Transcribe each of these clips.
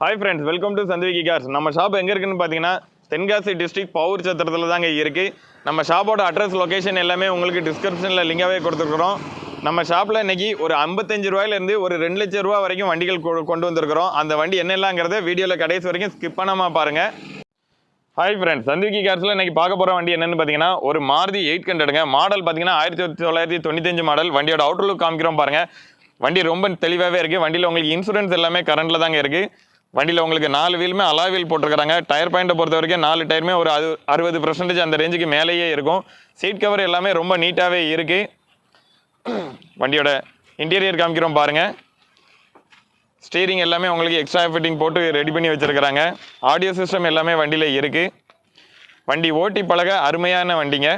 Hi friends welcome to Santhiviki cars நம்ம shop எங்கே இருக்குன்னு பார்த்தீங்கன்னா தென்காசி டிஸ்ட்ரிக்ட் பவுர் சத்திரத்தில் தாங்க இருக்குது நம்ம ஷாப்போட அட்ரஸ் லொக்கேஷன் எல்லாமே உங்களுக்கு டிஸ்கிரிப்ஷனில் லிங்காகவே கொடுத்துருக்குறோம். நம்ம ஷாப்பில் இன்றைக்கி ஒரு ஐம்பத்தஞ்சு ரூபாயிலேருந்து ஒரு ரெண்டு லட்சம் ரூபா வரைக்கும் வண்டிகள் கொ- கொண்டு வந்திருக்கிறோம். அந்த வண்டி என்னெல்லாங்கிறத வீடியோவில் கடைசி வரைக்கும் ஸ்கிப் பண்ணாமல் பாருங்கள் ஹாய் ஃப்ரெண்ட்ஸ் சந்திவிகி கார்ஸில் இன்றைக்கி பார்க்க போகிற வண்டி என்னன்னு பார்த்தீங்கன்னா ஒரு மாருதி எயிட் ஹண்ட்ரடுங்க மாடல் பார்த்தீங்கன்னா ஆயிரத்தி தொள்ளாயிரத்தி தொண்ணூத்தஞ்சு மாடல் வண்டியோட அவுட்டர் காமிக்கிறோம் பாருங்கள் வண்டி ரொம்ப தெளிவாகவே இருக்குது வண்டியில் உங்களுக்கு இன்சூரன்ஸ் எல்லாமே கரண்டில் தாங்க இருக்குது வண்டியில் உங்களுக்கு நாலு வீலுமே அலா வீல் போட்டிருக்கிறாங்க. டயர் பாயிண்ட்டை பொறுத்த வரைக்கும் நாலு டயருமே ஒரு அது அறுபது பர்சன்டேஜ் அந்த ரேஞ்சுக்கு மேலேயே இருக்கும். சீட் கவர் எல்லாமே ரொம்ப நீட்டாகவே இருக்குது வண்டியோட இன்டீரியர் காமிக்கிறோம் பாருங்கள் ஸ்டீரிங் எல்லாமே உங்களுக்கு எக்ஸ்ட்ரா ஃபிட்டிங் போட்டு ரெடி பண்ணி வச்சுருக்கிறாங்க. ஆடியோ சிஸ்டம் எல்லாமே வண்டியில் இருக்குது வண்டி ஓட்டி பழக அருமையான வண்டிங்க.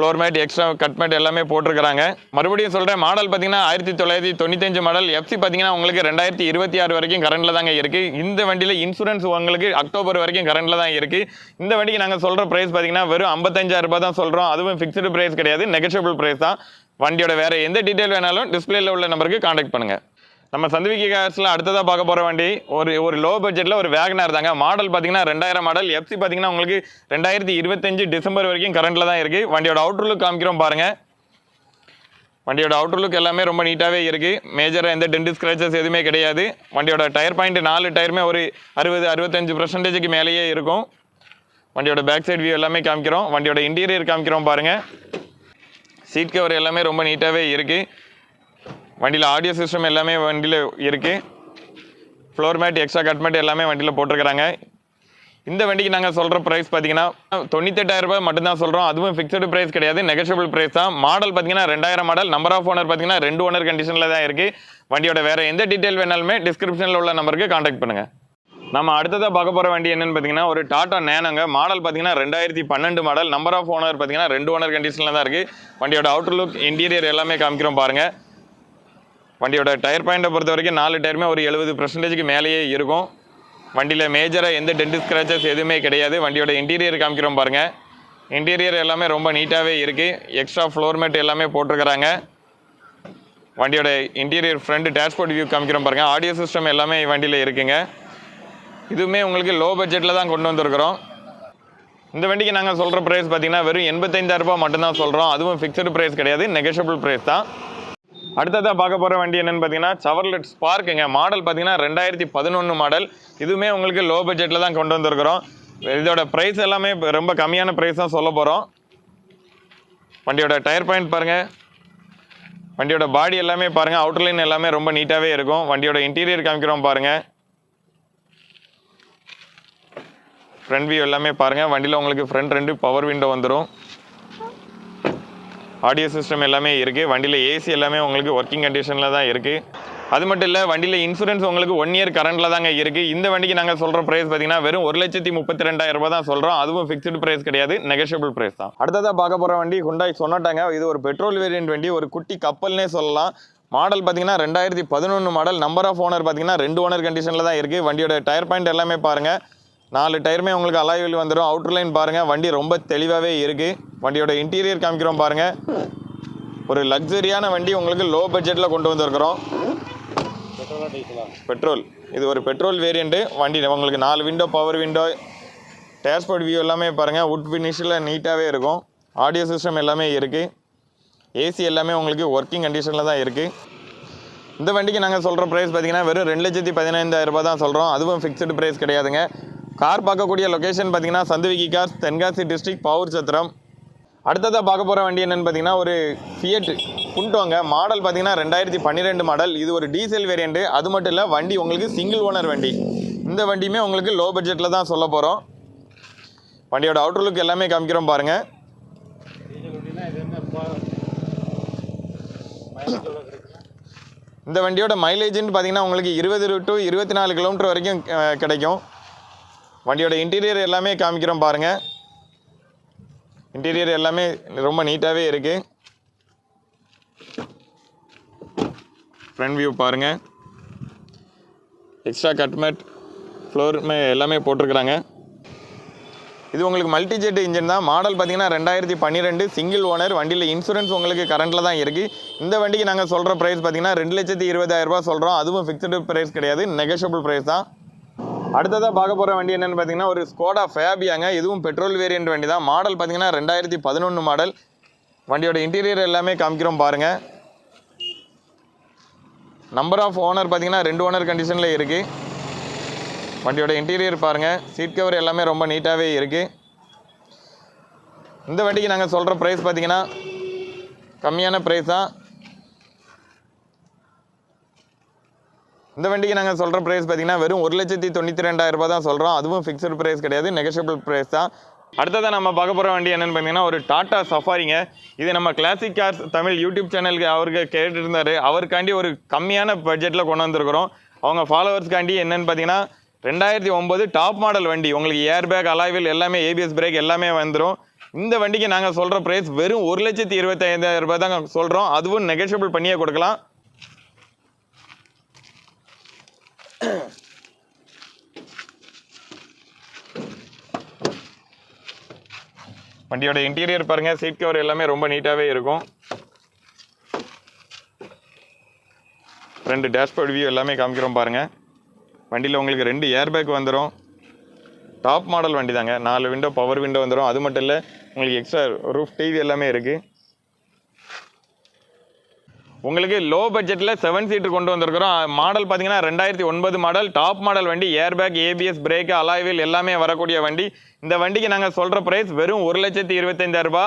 Floor mat extra cut mat எல்லாமே போட்டிருக்கிறாங்க. மறுபடியும் சொல்கிறேன் மாடல் பார்த்தீங்கன்னா ஆயிரத்தி தொள்ளாயிரத்தி தொண்ணூத்தஞ்சு மாடல் எஃப்சி பார்த்தீங்கன்னா உங்களுக்கு ரெண்டாயிரத்தி இருபத்தி ஆறு வரைக்கும் கரண்டில் தாங்க இருக்குது இந்த வண்டியில் இன்சூரன்ஸ் உங்களுக்கு அக்டோபர் வரைக்கும் கரண்டில் தான் இருக்குது இந்த வண்டிக்கு நாங்கள் சொல்கிற ப்ரைஸ் பார்த்தீங்கன்னா வெறும் 55000 ரூபாய் தான் சொல்கிறோம் அதுவும் ஃபிக்ஸ்டு ப்ரைஸ் கிடையாது நெகஷியபிள் ப்ரைஸ் தான். வண்டியோட வேறு எந்த டீட்டெயில் வேணாலும் டிஸ்பிளேல உள்ள நம்பருக்கு காண்டாக்ட் பண்ணுங்கள் நம்ம சந்திவிக்கி கார்ஸில் அடுத்ததாக பார்க்க போகிற வண்டி. ஒரு ஒரு லோ பட்ஜெட்டில் ஒரு வேகனார் தாங்க. மாடல் பார்த்தீங்கன்னா ரெண்டாயிரம் மாடல் எஃப்சி பார்த்தீங்கன்னா உங்களுக்கு ரெண்டாயிரத்தி இருபத்தஞ்சு டிசம்பர் வரைக்கும் கரண்டில் தான் இருக்குது வண்டியோட அவுட்ரு லுக் காமிக்கிறோம் பாருங்கள் வண்டியோட அவுட்ரு லுக் எல்லாமே ரொம்ப நீட்டாகவே இருக்குது மேஜராக எந்த டென்ட் ஸ்க்ராச்சஸ் எதுவுமே கிடையாது. வண்டியோட டயர் பாயிண்ட் நாலு டயருமே ஒரு அறுபது அறுபத்தஞ்சு பர்சன்டேஜுக்கு மேலேயே இருக்கும். வண்டியோட பேக் சைட் வியூ எல்லாமே காமிக்கிறோம். வண்டியோட இன்டீரியர் காமிக்கிறோம் பாருங்கள் சீட் கவர் எல்லாமே ரொம்ப நீட்டாகவே இருக்குது வண்டியில் ஆடியோ சிஸ்டம் எல்லாமே வண்டியில் இருக்குது floor mat extra cut mat எல்லாமே வண்டியில் போட்டிருக்கிறாங்க. இந்த வண்டிக்கு நாங்கள் சொல்கிற ப்ரைஸ் பார்த்தீங்கன்னா தொண்ணூத்தெட்டாயிரரூபா ரூபாய் மட்டும்தான் சொல்கிறோம் அதுவும் ஃபிக்ஸ்டு ப்ரைஸ் கிடையாது. நெகஷியபிள் ப்ரைஸ் தான். மாடல் பார்த்தீங்கன்னா ரெண்டாயிரம் மாடல் நம்பர் ஆஃப் ஓனர் பார்த்தீங்கன்னா ரெண்டு ஓனர் கண்டிஷனில் தான் இருக்குது வண்டியோட வேறு எந்த டீட்டெயில் வேணாலுமே டிஸ்கிரிப்ஷனில் உள்ள நம்பருக்கு காண்டாக்ட் பண்ணுங்கள் நம்ம அடுத்ததாக பார்க்க போகிற வண்டி என்னன்னு பார்த்தீங்கன்னா ஒரு டாட்டா நேனங்க மாடல் பார்த்தீங்கன்னா ரெண்டாயிரத்தி பன்னெண்டு மாடல் நம்பர் ஆஃப் ஓனர் பார்த்தீங்கன்னா ரெண்டு ஓனர் கண்டிஷனில் தான் இருக்குது வண்டியோட அவுட்டர் லுக் இன்டீரியர் எல்லாமே காமிக்கிறோம் பாருங்கள் வண்டியோட டயர் பாயிண்ட்டை பொறுத்த வரைக்கும் நாலு டயருமே ஒரு எழுபது பர்சன்டேஜுக்கு மேலேயே இருக்கும். வண்டியில் மேஜராக எந்த டென்ட் ஸ்க்ராச்சஸ் எதுவுமே கிடையாது. வண்டியோட இன்டீரியர் காமிக்கிறோம் பாருங்கள் இன்டீரியர் எல்லாமே ரொம்ப நீட்டாகவே இருக்குது எக்ஸ்ட்ரா ஃப்ளோர் மேட் எல்லாமே போட்டிருக்கிறாங்க. வண்டியோட இன்டீரியர் ஃப்ரண்ட் டேஷ்போர்ட் வியூ காமிக்கிறோம் பாருங்கள் ஆடியோ சிஸ்டம் எல்லாமே வண்டியில் இருக்குங்க. இதுவுமே உங்களுக்கு லோ பட்ஜெட்டில் தான் கொண்டு வந்திருக்கிறோம். இந்த வண்டிக்கு நாங்கள் சொல்கிற ப்ரைஸ் பார்த்தீங்கன்னா வெறும் எண்பத்தைந்தாயிரரூபா மட்டும்தான் சொல்கிறோம் அதுவும் ஃபிக்ஸ்டு ப்ரைஸ் கிடையாது. நெகஷபிள் ப்ரைஸ் தான். அடுத்ததாக பார்க்க போகிற வண்டி என்னென்னு பார்த்தீங்கன்னா சவர்லெட் ஸ்பார்க்குங்க மாடல் பார்த்தீங்கன்னா ரெண்டாயிரத்தி பதினொன்று மாடல் இதுவுமே உங்களுக்கு லோ பட்ஜெட்டில் தான் கொண்டு வந்திருக்கிறோம். இதோட ப்ரைஸ் எல்லாமே ரொம்ப கம்மியான ப்ரைஸ் தான் சொல்ல போகிறோம் வண்டியோட டயர் பாயிண்ட் பாருங்கள் வண்டியோட பாடி எல்லாமே பாருங்கள் அவுட்டர் லைன் எல்லாமே ரொம்ப நீட்டாகவே இருக்கும். வண்டியோட இன்டீரியர் காமிக்கிறோம் பாருங்கள் ஃப்ரண்ட் வியூ எல்லாமே பாருங்கள் வண்டியில் உங்களுக்கு ஃப்ரண்ட் ரெண்டு பவர் விண்டோ வந்துடும் ஆடியோ சிஸ்டம் எல்லாமே இருக்குது வண்டியில் ஏசி எல்லாமே உங்களுக்கு ஒர்க்கிங் கண்டிஷனில் தான் இருக்குது அது மட்டும் இல்லை வண்டியில் இன்சூரன்ஸ் உங்களுக்கு ஒன் இயர் கரண்டில் தாங்க இருக்குது இந்த வண்டிக்கு நாங்கள் சொல்கிற ப்ரைஸ் பார்த்தீங்கன்னா வெறும் ஒரு லட்சத்தி முப்பத்தி ரெண்டாயிரம் ரூபாய் தான் சொல்கிறோம் அதுவும் ஃபிக்ஸ்டு ப்ரைஸ் கிடையாது நெகஷியபிள் ப்ரைஸ் தான். அடுத்ததாக பார்க்க போகிற வண்டி ஹுண்டாய் சொன்னாட்டாங்க. இது ஒரு பெட்ரோல் வேரியன்ட் வண்டி. ஒரு குட்டி கப்பல்னே சொல்லலாம். மாடல் பார்த்தீங்கன்னா ரெண்டாயிரத்தி பதினொன்று மாடல் நம்பர் ஆஃப் ஓனர் பார்த்தீங்கன்னா ரெண்டு ஓனர் கண்டிஷனில் தான் இருக்குது வண்டியோட டயர் பாயிண்ட் எல்லாமே பாருங்கள் நாலு டயருமே உங்களுக்கு அலாய்வில் வந்துடும் அவுட்டர் லைன் பாருங்கள் வண்டி ரொம்ப தெளிவாகவே இருக்குது வண்டியோட இன்டீரியர் காமிக்கிறோம் பாருங்கள் ஒரு லக்ஸரியான வண்டி உங்களுக்கு லோ பட்ஜெட்டில் கொண்டு வந்திருக்கிறோம். பெட்ரோல் இது ஒரு பெட்ரோல் வேரியண்ட்டு வண்டி உங்களுக்கு நாலு window power window dashboard view எல்லாமே பாருங்கள் உட் ஃபினிஷில் நீட்டாகவே இருக்கும். ஆடியோ சிஸ்டம் எல்லாமே இருக்குது ஏசி எல்லாமே உங்களுக்கு ஒர்க்கிங் கண்டிஷனில் தான் இருக்குது இந்த வண்டிக்கு நாங்கள் சொல்கிற ப்ரைஸ் பார்த்தீங்கன்னா வெறும் ரெண்டு லட்சத்தி பதினைந்தாயிரம் தான் சொல்கிறோம் அதுவும் ஃபிக்ஸ்டு ப்ரைஸ் கிடையாதுங்க. கார் பார்க்கக்கூடிய லொக்கேஷன் பார்த்திங்கன்னா சந்துவிக்கி கார் தென்காசி டிஸ்ட்ரிக்ட் பவுர் சத்திரம். அடுத்ததாக பார்க்க போகிற வண்டி என்னென்னு பார்த்தீங்கன்னா ஒரு ஃபியட் புண்டோங்க மாடல் பார்த்தீங்கன்னா ரெண்டாயிரத்தி பன்னிரெண்டு மாடல் இது ஒரு டீசல் வேரியண்ட்டு அது மட்டும் இல்லை வண்டி உங்களுக்கு சிங்கிள் ஓனர் வண்டி. இந்த வண்டியுமே உங்களுக்கு லோ பட்ஜெட்டில் தான் சொல்ல போகிறோம் வண்டியோட அவுட்டர் லுக் எல்லாமே காமிக்கிறோம் பாருங்கள் இந்த வண்டியோட மைலேஜ்னு பார்த்தீங்கன்னா உங்களுக்கு இருபது டு இருபத்தி நாலு கிலோமீட்டர் வரைக்கும் கிடைக்கும். வண்டியோட இன்டீரியர் எல்லாமே காமிக்கிறோம் பாருங்கள் இன்டீரியர் எல்லாமே ரொம்ப நீட்டாகவே இருக்குது ஃப்ரண்ட் வியூ பாருங்கள் எக்ஸ்ட்ரா கட்மேட் ஃப்ளோருமே எல்லாமே போட்டிருக்கிறாங்க. இது உங்களுக்கு மல்டி ஜெட் இன்ஜின் தான். மாடல் பார்த்தீங்கன்னா ரெண்டாயிரத்தி பன்னிரெண்டு சிங்கிள் ஓனர் வண்டியில் இன்சூரன்ஸ் உங்களுக்கு கரண்ட்டில் தான் இருக்குது இந்த வண்டிக்கு நாங்கள் சொல்கிற ப்ரைஸ் பார்த்தீங்கன்னா ரெண்டு லட்சத்தி இருபதாயிரரூபா சொல்கிறோம் அதுவும் ஃபிக்ஸ்டு ப்ரைஸ் கிடையாது நெகஷியபிள் ப்ரைஸ் தான். அடுத்ததாக பார்க்க போகிற வண்டி என்னென்னு பார்த்தீங்கன்னா ஒரு ஸ்கோடா ஃபேபியாங்க இதுவும் பெட்ரோல் வேரியன்ட் வண்டி தான் மாடல் பார்த்தீங்கன்னா ரெண்டாயிரத்தி பதினொன்று மாடல் வண்டியோட இன்டீரியர் எல்லாமே காமிக்கிறோம் பாருங்கள் நம்பர் ஆஃப் ஓனர் பார்த்தீங்கன்னா ரெண்டு ஓனர் கண்டிஷனில் இருக்குது வண்டியோட இன்டீரியர் பாருங்கள் சீட் கவர் எல்லாமே ரொம்ப நீட்டாகவே இருக்குது இந்த வண்டிக்கு நாங்கள் சொல்கிற ப்ரைஸ் பார்த்தீங்கன்னா கம்மியான ப்ரைஸ் தான். இந்த வண்டிக்கு நாங்கள் சொல்கிற ப்ரைஸ் பார்த்தீங்கன்னா வெறும் ஒரு லட்சத்தி தொண்ணூற்றி ரெண்டாயிரம் ரூபாய் தான் சொல்கிறோம் அதுவும் ஃபிக்ஸ்டு ப்ரைஸ் கிடையாது நெகஷியபிள் ப்ரைஸ் தான். அடுத்ததாக நம்ம பார்க்க போகிற வண்டி என்னென்னு பார்த்தீங்கன்னா ஒரு டாட்டா சஃபாரிங்க இது நம்ம கிளாசிக் கார்ஸ் தமிழ் யூடியூப் சேனலுக்கு அவருக்கு கேட்டுருந்தார். இருந்தார் அவருக்காண்டி ஒரு கம்மியான பட்ஜெட்டில் கொண்டு வந்திருக்கிறோம். அவங்க ஃபாலோவர்ஸ்க்காண்டி என்னென்னு பார்த்தீங்கன்னா ரெண்டாயிரத்தி ஒம்பது டாப் மாடல் வண்டி. உங்களுக்கு ஏர் பேக் அலாய்வில் எல்லாமே ஏபிஎஸ் பிரேக் எல்லாமே வந்துடும் இந்த வண்டிக்கு நாங்கள் சொல்கிற ப்ரைஸ் வெறும் ஒரு லட்சத்தி இருபத்தைந்தாயிரம் ரூபாய் தான் சொல்கிறோம் அதுவும் நெகஷியபிள் பண்ணியே கொடுக்கலாம். வண்டியோட இன்டீரியர் பாருங்கள் சீட் கவர் எல்லாமே ரொம்ப நீட்டாகவே இருக்கும். ரெண்டு டேஷ்போர்ட் வியூ எல்லாமே காமிக்கிறோம் பாருங்கள் வண்டியில் உங்களுக்கு ரெண்டு ஏர் பேக் வந்துடும் டாப் மாடல் வண்டி தாங்க நாலு விண்டோ பவர் விண்டோ வந்துடும் அது மட்டும் இல்லை உங்களுக்கு எக்ஸ்ட்ரா ரூஃப் டிவி எல்லாமே இருக்குது உங்களுக்கு லோ பட்ஜெட்டில் செவன் சீட்டு கொண்டு வந்திருக்கிறோம். மாடல் பார்த்தீங்கன்னா ரெண்டாயிரத்தி ஒன்பது மாடல் டாப் மாடல் வண்டி airbag ABS brake alloy wheel எல்லாமே வரக்கூடிய வண்டி. இந்த வண்டிக்கு நாங்கள் சொல்கிற ப்ரைஸ் வெறும் ஒரு லட்சத்தி இருபத்தைந்தாயிரரூபா